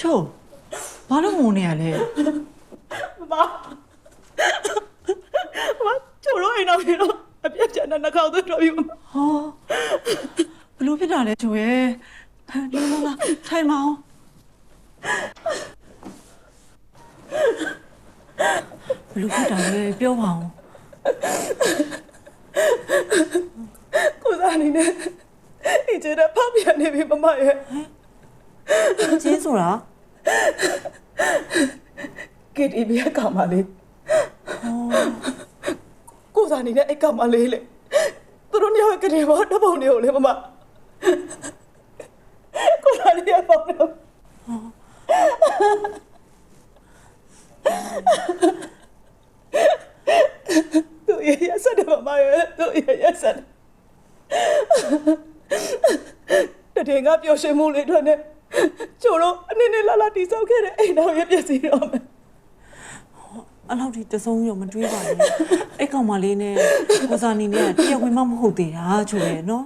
ချို့ဘာလို့ငုံနေရလဲမမချိုးတော့အိမ်တော်ပြီတော့အပြတ်ချန်တဲ့နှာခေါင်းသွင်းတော့ပြီမဟောဘလို့ဖြစ်တာလဲချို့ရဲ့လာလာလာထိုင်မအောင်ဘလို့ဖြစ်တာလဲပြောပါအောင်ကိုစားအနေနဲ့ဒီကျတဲ့ဖောက်ပြန်နေပြီမမရဲ့ချင်းဆိုတာ KTV ကကောင်မလေးကိုစားအနေနဲ့အဲ့ကောင်မလေးလေသူတို့ညောကနေဘောတပုံနေကိုလေမမကိုစားနေရပေါ့နော်သူရရဆက်တယ်မမရဲ့သူရရဆက်တယ်တကယ်ကပျော်ရွှင်မှုလေးတွေနဲ့ ကျိုးတော့အနေနဲ့လာလာတိဆောက်ခဲ့တဲ့အိမ်တော်ရဲ့ပြည့်စည်တော့မယ်အဲ့လောက်ထိတစုံရောမတွေးပါနဲ့အဲ့ကောင်မလေးနဲ့ကိုစာနီနဲ့တရားဝင်မမဟုတ်သေးတာချို့ရဲ့နော်